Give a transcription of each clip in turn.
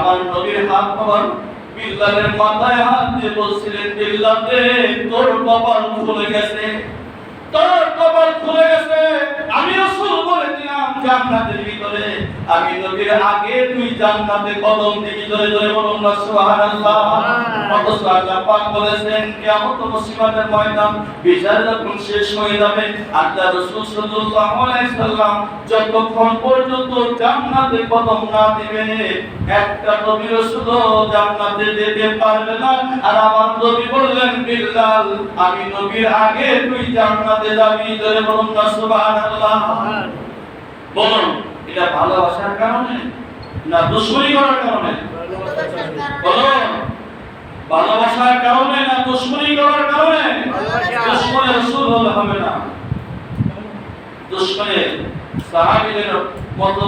আমার নবীর হাত আমার বিল্লালের মাথায় হাত দিয়ে বলছিলেন বিল্লাল তোর কপাল খুলে গেছে। তোর কপাল খুলে গেছে। আমি রাসূল বলে দিলাম জান্নাতের ভিতরে। আমি নবীর আগে তুই জান্নাতে কদম দিবি ধরে ধরে বলুন না সুবহানাল্লাহ। অথচ আল্লাহ পাক বলেছেন কিয়ামত মুসিবতের ময়দান বিচার যখন শেষ হয়ে যাবে আল্লাহ রাসূল সাল্লাল্লাহু আলাইহি সাল্লাম যতক্ষণ পর্যন্ত জান্নাতে কদম না দিবে একটা নবী রাসূল জান্নাতে যেতে পারবে না। আর আমার নবী বললেন বিল্লাল আমি নবীর আগে তুই জান্নাতে যাবি ধরে বলুন না সুবহানাল্লাহ। ভালোবাসার কারণে না দুশ্মনী করার কারণে? ভালোবাসার কারণে না দুশ্মনী করার কারণে? দুশ্মনে রসুল হলে হবে না। দুশ্মনে সাহাবিদের মতো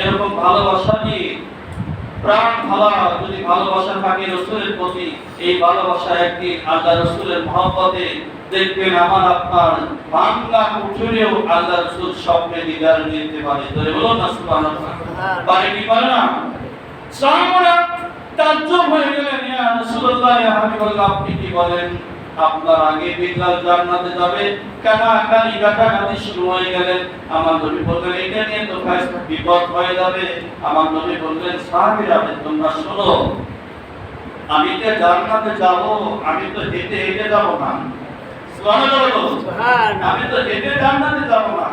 এরকম ভালোবাসা নিয়ে প্রাণ ভালা যদি ভালোবাসা থাকে রসুলের প্রতি এই ভালোবাসা একদিন আল্লাহ রসুলের মহব্বতে দেখবেন আমার আপনার বাংলা উঠুরেও আল্লাহ রসুল স্বপ্নে দিদার নিতে পারে। ধরে বলো না সুবহানাল্লাহ। পারে কি পারে না? সাহাবারা তাজ্জব হয়ে গেলেন। ইয়া রাসূলুল্লাহ ইয়া হাবিবাল্লাহ আপনি কি বলেন? আপনার আগে বিল্লাল জান্নাতে যাবে কানা কানি গাটাগাটি শুরু হয়ে গেলেন আমার নবী বললেন এটা নিয়ে তো বিপদ হয়ে যাবে। আমার নবী বললেন সাহাবীরা তোমরা শোনো আমি যে জান্নাতে যাব আমি তো হেঁটে হেঁটে যাব না। আমি তো হেঁটে জান্নাতে যাব না।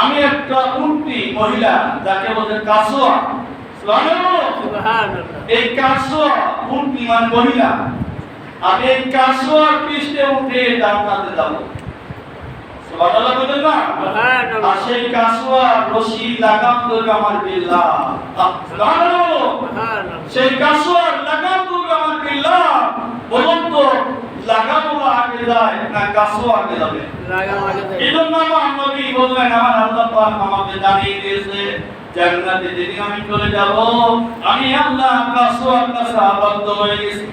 আমি একটা উটনি মহিলা যাকে বলে কাসোয়া। এই কাসোয়া উটনি মানে মহিলা। আমি এই কাসোয়ার পৃষ্ঠে উঠে জান্নাতে যাব সুবহানাল্লাহ বলেন না আর সেই কাসোয়া রশি লাগাম দুর্গা আমার বিল্লাহ সুবহানাল্লাহ। সেই কাসোয়ার লাগাম দুর্গা আমার বিল্লাহ বলুন তো লাগামগুলো আগে যায় না কাসোয়া আগে যাবে? এই জন্য আমার নবী বললেন আমার আল্লাহ পাক আমাকে জানিয়ে দিয়েছে জান্নাতে যেদিন আমি চলে যাব আমি আল্লাহ কাসওয়ার কাছে আবদ্ধ হয়ে গেছি।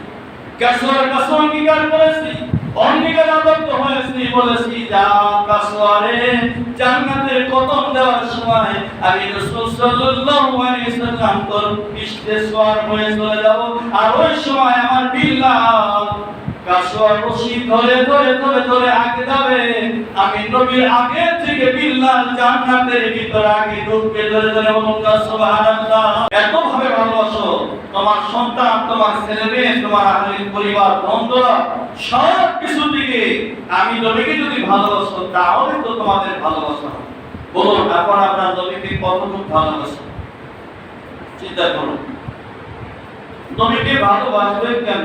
কাসওয়ার অঙ্গীকার করেছি, অঙ্গীকার আবদ্ধ হয়েছি, বলেছি যা কাসওয়ারে জান্নাতের কদম দেওয়ার সময় আমি রাসূল সাল্লাল্লাহু আলাইহি তোর সওয়ার হয়ে চলে যাব, আর ওই সময় আমার বিল্লাহ কাসওয়ার রশি ধরে ধরে ধরে ধরে আগে যাবে। আমি নবীর আগে থেকে বিল্লাল জান্নাতের ভিতরে আগে ঢুকবে ধরে ধরে বলুন সুবহানাল্লাহ। এত ভাবে ভালোবাসো তোমার সন্তান, তোমার ছেলে মেয়ে তোমার আহলি পরিবার, বন্ধুরা, সব কিছু দিকে আমি নবীকে যদি ভালোবাসো, তাহলে তো তোমাদের ভালোবাসা হবে। বলুন, এখন আপনার নবীকে কতটুকু ভালোবাসো? চিন্তা করুন। নবীকে ভালোবাসবে কেন?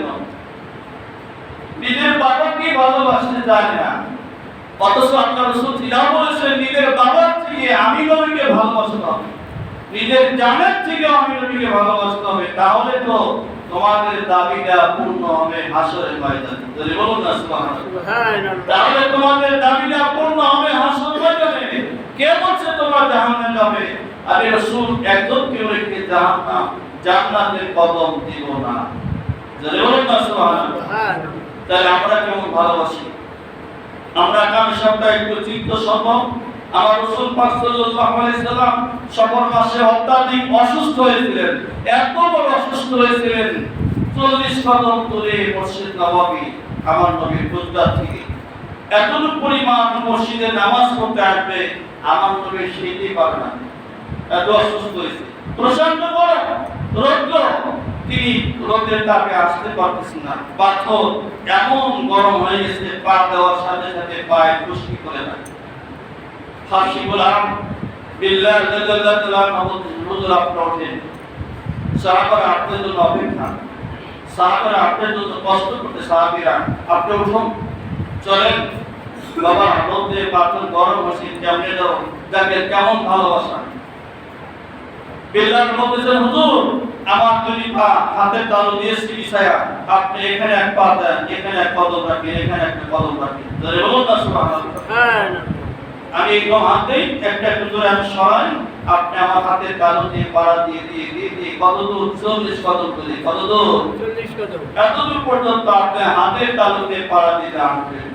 নিজের বাবাকে ভালোবাসতে জানে না। অথচ আল্লাহ রসুল বলেছেন, নিজের বাবার থেকে আমি নবীকে ভালোবাসতে হবে নিজের জানের থেকে আমি নবীকে ভালোবাসতে হবে তাহলে তো তোমাদের দাবিটা পূর্ণ হবে হাসরের ময়দানে। যদি বলুন না সুবহানাল্লাহ। তাহলে তোমাদের দাবিটা পূর্ণ হবে হাসরের ময়দানে। কে বলছে তোমরা জাহান্নামে যাবে? আরে রাসূল একদম কেউ রেখে জাহান্নাম জান্নাতের কদম দিব না। যদি বলুন না সুবহানাল্লাহ। তাহলে আমরা কেমন ভালোবাসি? আমরা কামে সবটা একটু চিত্ত সম্ভব? আমার রসুল পাক সাল্লাল্লাহু মাসে অত্যাধিক অসুস্থ হয়েছিলেন, এত বড় অসুস্থ হয়েছিলেন। 40 কদম মসজিদ আমার নবীর থেকে। এতটুকু পরিমাণ মসজিদে নামাজ পড়তে আসবে, আমার নবী সেইতেই পারে না। এত অসুস্থ হয়েছে। প্রচণ্ড গরম, রৌদ্র। তিনি রোদের তাপে আসতে পারতেছেন না। পাথর এমন গরম হয়ে গেছে, পা দেওয়ার সাথে সাথে পায়ে খুশকি করে না। ফাঁসি গোলাম বিল্লাহ রাদিয়াল্লাহু আপনি সাহাবারা সাহাবারা কষ্ট করতে সাহাবীরা আপনি উঠুন, চলেন। বাবা গরম কেমনে দাও দেখেন কেমন ভালোবাসা। বিল্লাহ বলতেছেন হুজুর, আমার দুই পা হাতের তালু দিয়ে আপনি এখানে এক পা দেন, এখানে এক কদম রাখেন, এখানে একটা কদম রাখেন। বলুন না আমি একদম হাতেই একটা একটা করে আমি সরাই আপনি আমার হাতের তালু দিয়ে পাড়া দিয়ে দিয়ে দিয়ে দিয়ে কত দূর চল্লিশ কদম করে কত দূর এত দূর পর্যন্ত আপনি হাতের তালু দিয়ে পাড়া দিতে আসবেন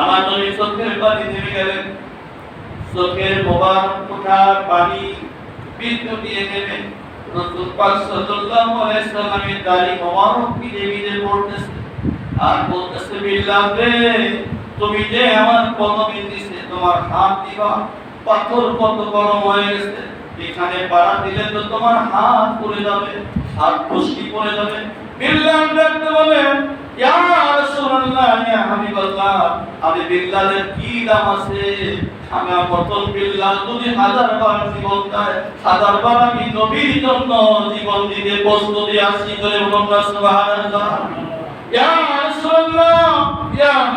আমার নবী চোখের পানি নেমে গেলেন। চোখের মোবারক ফোঁটার পানি বিদ্যুৎ দিয়ে নেমে রসুল পাক সাল্লাল্লাহু আলাইহি সাল্লামের দাড়ি মোবারক ভিজে ভিজে পড়তেছে। আর বলতেছে বিল্লাহ রে তুমি যে আমার কদমে দিছে তোমার হাত দিবা, পাথর কত গরম হয়ে গেছে, এখানে পাড়া দিলে তো তোমার হাত পড়ে যাবে, হাত খুশকি পড়ে যাবে। বিল্লাহ দেখতে বলেন ইয়া রাসূলুল্লাহ ইয়া হাবিবাল্লাহ, আমি বিল্লালের কি দাম আছে? আমি মতন বিল্লাল যদি হাজার বার জীবন দেয় হাজার বার আমি নবীর জন্য জীবন দিতে প্রস্তুতি আছি করে বলুন সুবহানাল্লাহ। ইয়া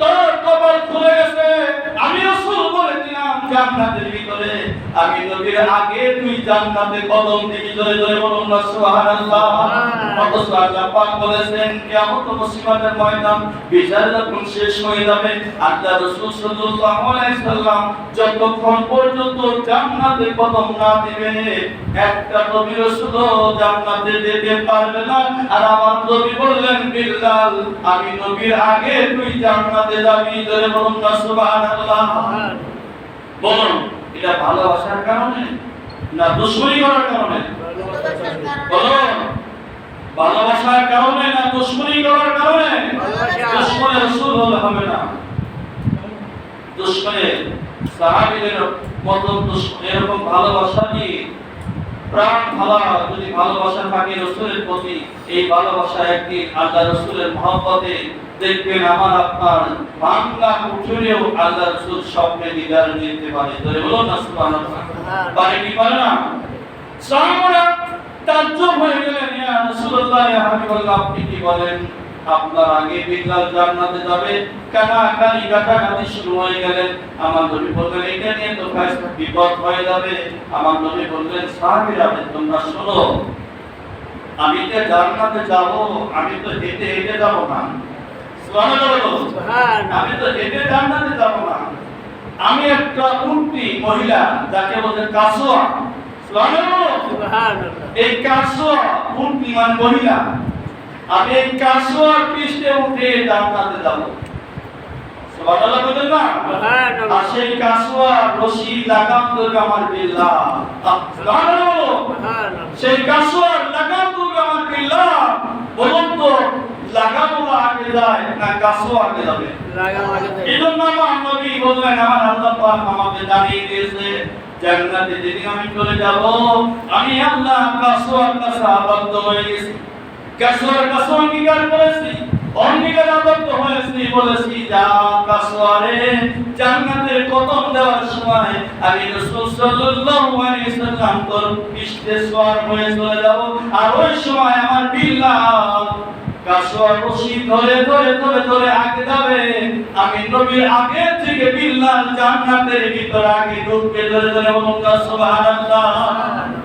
তোর কপাল খুলে গেছে। আমি রাসূল বলে দিলাম জান্নাতের ভিতরে। আমি নবীর আগে তুই জান্নাতে কদম দিবি বলুন না সুবহানাল্লাহ। অথচ আল্লাহ পাক বলেছেন কিয়ামত মুসিবতের ময়দান বিচার যখন শেষ হয়ে যাবে আল্লাহ রাসূল সাল্লাল্লাহু আলাইহি সাল্লাম যতক্ষণ পর্যন্ত জান্নাতে কদম না দিবে একটা নবী রাসূল জান্নাতে যেতে পারবে না। আর আমার নবী বললেন বিল্লাল আমি নবীর আগে তুই জান্নাতে যাবি ধরে বলুন না সুবহানাল্লাহ বলুন এটা ভালোবাসার কারণে না দুশ্মনী করার কারণে? বলুন, ভালোবাসার কারণে না দুশ্মনী করার কারণে? দুশ্মনে রসুল হলে হবে না। দুশ্মনে সাহাবীদের মত এরকম ভালোবাসা দিয়ে প্রাণ ভালা যদি ভালোবাসা থাকে রসুলের প্রতি এই ভালোবাসা একদিন আল্লাহ রসুলের মহব্বতে দেখবেন আমার আপনার বাংলা উঠলেও আল্লাহ রসুল স্বপ্নে দিদার নিতে পারে। ধরে বলো না সুবহানাল্লাহ। পারে কি পারে না? সাহাবারা তাজ্জব হয়ে গেলেন ইয়া রাসূলুল্লাহ ইয়া হাবিবাল্লাহ আপনি কি বলেন? আপনার আগে জান্নাতে যাবে। কানা কানি কাটাকাটি শুরু হয়ে গেলেন আমার নবী বললেন এটা নিয়ে তো বিপদ হয়ে যাবে। আমার নবী বললেন সাহাবীরা তোমরা শোনো আমি যে জান্নাতে যাব আমি তো হেঁটে হেঁটে যাব না। আমি তো হেঁটে জান্নাতে যাব না। আমি একটা উটনি মহিলা যাকে বলে কাসোয়া। এই কাসোয়া উটনি মানে মহিলা। আমি এই কাসোয়ার পৃষ্ঠে উঠে জান্নাতে যাব। সুবহানাল্লাহ বলেন না? আর সেই কাসোয়া রশি লাগাম ধরে আমার বিল্লাহ সুবহানাল্লাহ সেই কাসোয়ার লাগাম ধরে আমার বিল্লাহ বলুন তো লাগামগুলো আগে যায় না কাসোয়া আগে যাবে? এই জন্য আমার নবী বললেন আমার আল্লাহ পাক আমাকে জানিয়ে দিয়েছে জান্নাতে যেদিন আমি চলে যাব আমি আল্লাহ কাসওয়ার কাছে আবদ্ধ হয়ে গেছি। কাসওয়ার কাছে অঙ্গীকার করেছি, অঙ্গীকার আবদ্ধ হয়েছি, বলেছি, যা কাসওয়ারে জান্নাতের কদম দেওয়ার সময় আমি রাসূল সাল্লাল্লাহু আলাইহি সাল্লাম তোর পৃষ্ঠে সওয়ার হয়ে চলে যাব। আর ওই সময় আমার বিল্লাহ কাসওয়ার রশি ধরে ধরে ধরে ধরে আগে যাবে। আমি নবীর আগে থেকে বিল্লাল জান্নাতের ভিতর আগে ঢুকবে, ধরে ধরে বলুন, সুবহানাল্লাহ।